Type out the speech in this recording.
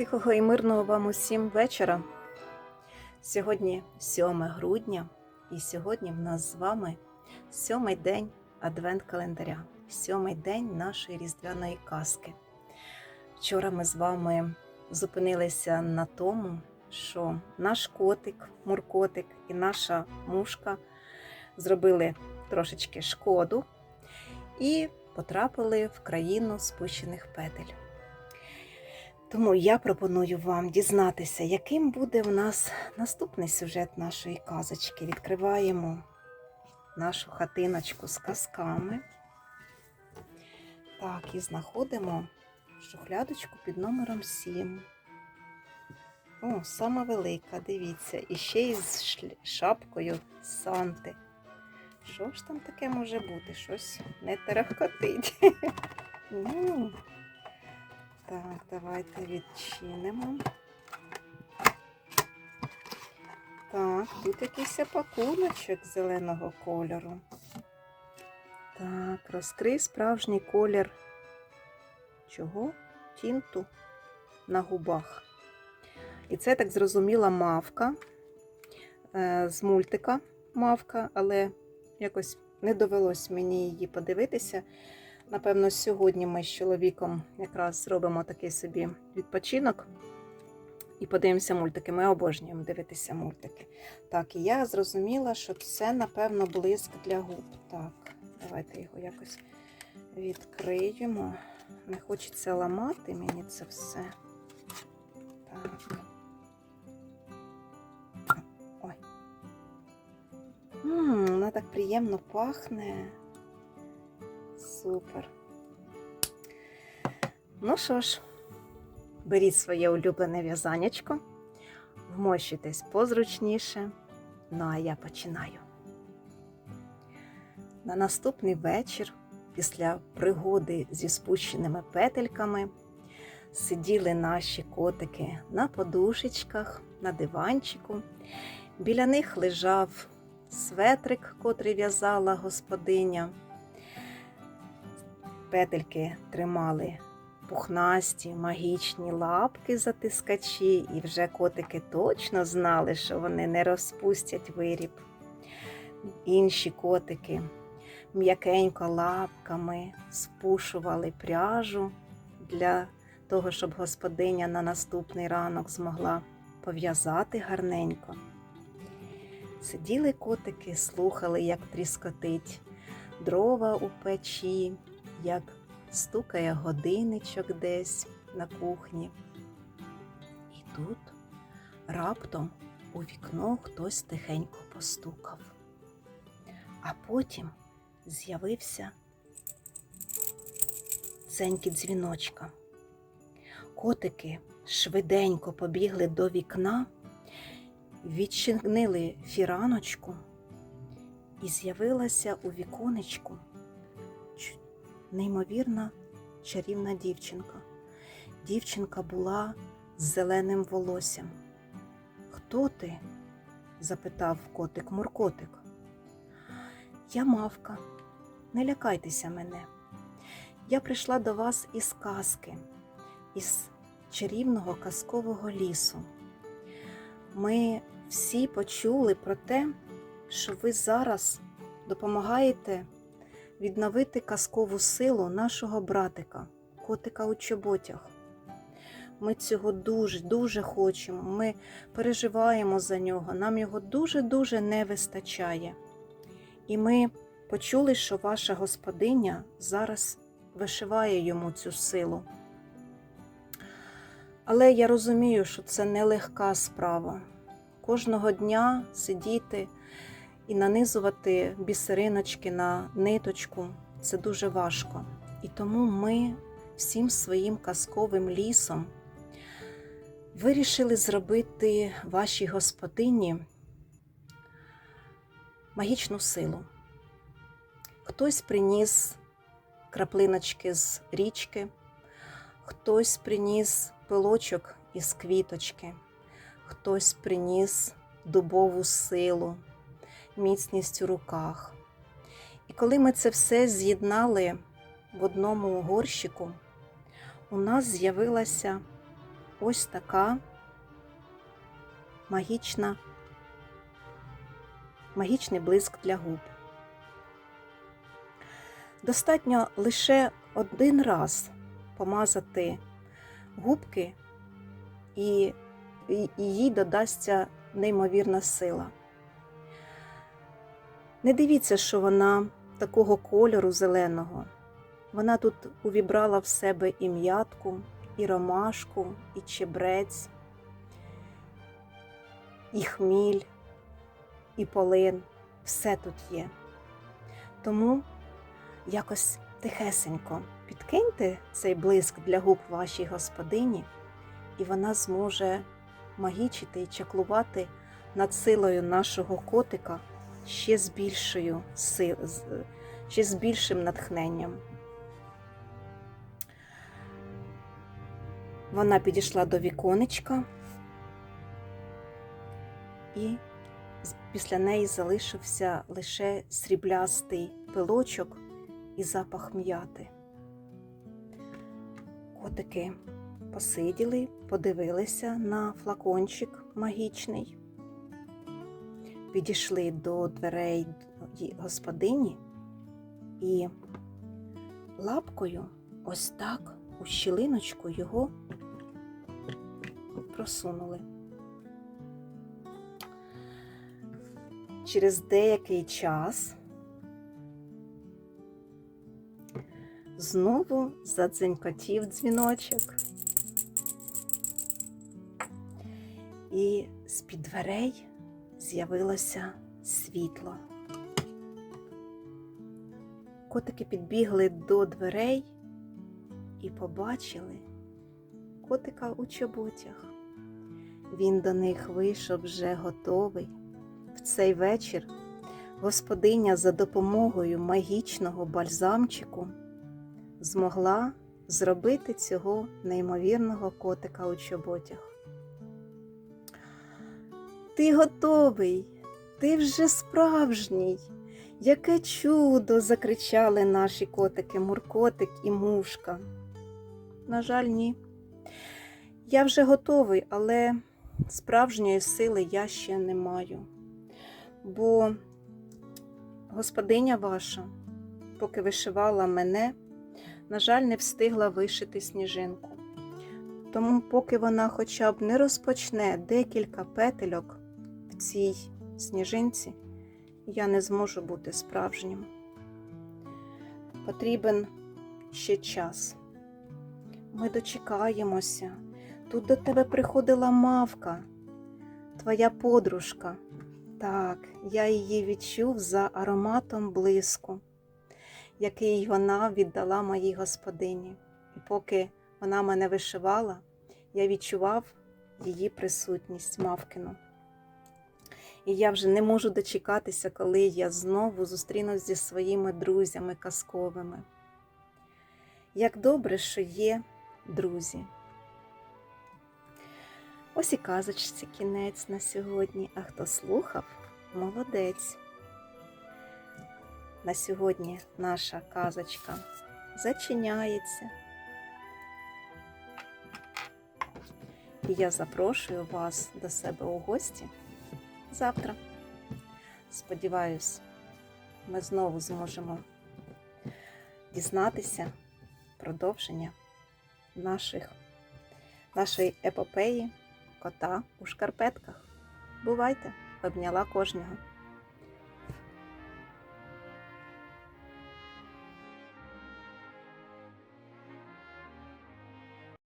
Тихого і мирного вам усім вечора. Сьогодні 7 грудня, і сьогодні в нас з вами сьомий день Адвент календаря, сьомий день нашої різдвяної казки. Вчора ми з вами зупинилися на тому, що наш котик, муркотик і наша мушка зробили трошечки шкоду і потрапили в країну спущених петель. Тому я пропоную вам дізнатися, яким буде в нас наступний сюжет нашої казочки. Відкриваємо нашу хатиночку з казками. Так, і знаходимо шухлядочку під номером 7. О, сама велика, дивіться, і ще й шапкою Санти. Що ж там таке може бути? Щось не теревкотить. Так, давайте відчинимо. Так, тут якийсь пакуночок зеленого кольору. Так, розкрий справжній колір чого? Тінту на губах. І це так зрозуміла мавка е, з мультика мавка, але якось не довелось мені її подивитися. Напевно, сьогодні ми з чоловіком якраз зробимо такий собі відпочинок і подивимося мультики. Ми обожнюємо дивитися мультики. Так, і я зрозуміла, що це, напевно, блиск для губ. Так, давайте його якось відкриємо. Не хочеться ламати мені це все. Так. Ой. М, вона так приємно пахне. Супер. Ну що ж, беріть своє улюблене в'язанячко, вмощуйтесь позручніше. Ну а я починаю. На наступний вечір, після пригоди зі спущеними петельками, сиділи наші котики на подушечках, на диванчику. Біля них лежав светрик, котрий в'язала господиня. Петельки тримали пухнасті, магічні лапки затискачі, і вже котики точно знали, що вони не розпустять виріб. Інші котики м'якенько лапками спушували пряжу для того, щоб господиня на наступний ранок змогла пов'язати гарненько. Сиділи котики, слухали, як тріскотить дрова у печі, як стукає годинничок десь на кухні. І тут раптом у вікно хтось тихенько постукав. А потім з'явився ценькіт дзвіночка. Котики швиденько побігли до вікна, відчинили фіраночку, і з'явилася у віконечку неймовірна чарівна дівчинка. Дівчинка була з зеленим волоссям. Хто ти? запитав котик Муркотик. Я мавка, не лякайтеся мене. Я прийшла до вас із казки, із чарівного казкового лісу. Ми всі почули про те, що ви зараз допомагаєте відновити казкову силу нашого братика, котика у чоботях. Ми цього дуже, дуже хочемо. Ми переживаємо за нього. Нам його дуже-дуже не вистачає. І ми почули, що ваша господиня зараз вишиває йому цю силу. Але я розумію, що це нелегка справа. Кожного дня сидіти і нанизувати бісериночки на ниточку це дуже важко. І тому ми всім своїм казковим лісом вирішили зробити вашій господині магічну силу. Хтось приніс краплиночки з річки, хтось приніс пилочок із квіточки, хтось приніс дубову силу, міцність у руках. І коли ми це все з'єднали в одному горщику, у нас з'явилася ось така магічна, магічний блиск для губ. Достатньо лише один раз помазати губки, і, їй додасться неймовірна сила. Не дивіться, що вона такого кольору зеленого. Вона тут увібрала в себе і м'ятку, і ромашку, і чебрець, і хміль, і полин. Все тут є. Тому якось тихесенько підкиньте цей блиск для губ вашій господині, і вона зможе магічити і чаклувати над силою нашого котика ще з більшою сил, ще з більшим натхненням. Вона підійшла до віконечка, і після неї залишився лише сріблястий пилочок і запах м'яти. Котики посиділи, подивилися на флакончик магічний, підійшли до дверей господині і лапкою ось так у щілиночку його просунули. Через деякий час знову задзенькотів дзвіночок. І з-під дверей з'явилося світло. Котики підбігли до дверей і побачили котика у чоботях. Він до них вийшов вже готовий. В цей вечір господиня за допомогою магічного бальзамчику змогла зробити цього неймовірного котика у чоботях. Ти готовий, ти вже справжній. Яке чудо! закричали наші котики Муркотик і Мушка. На жаль, ні. Я вже готовий, але справжньої сили я ще не маю. Бо господиня ваша, поки вишивала мене, на жаль, не встигла вишити сніжинку. Тому, поки вона хоча б не розпочне декілька петельок цій сніжинці, я не зможу бути справжнім. Потрібен ще час. Ми дочекаємося. Тут до тебе приходила мавка, твоя подружка. Так, я її відчув за ароматом блиску, який вона віддала моїй господині. І поки вона мене вишивала, я відчував її присутність мавкину. І я вже не можу дочекатися, коли я знову зустрінусь зі своїми друзями казковими. Як добре, що є друзі. Ось і казочці кінець на сьогодні. А хто слухав, молодець. На сьогодні наша казочка зачиняється. І я запрошую вас до себе у гості завтра. Сподіваюсь, ми знову зможемо дізнатися продовження наших, нашої епопеї кота у шкарпетках. Бувайте, обняла кожного.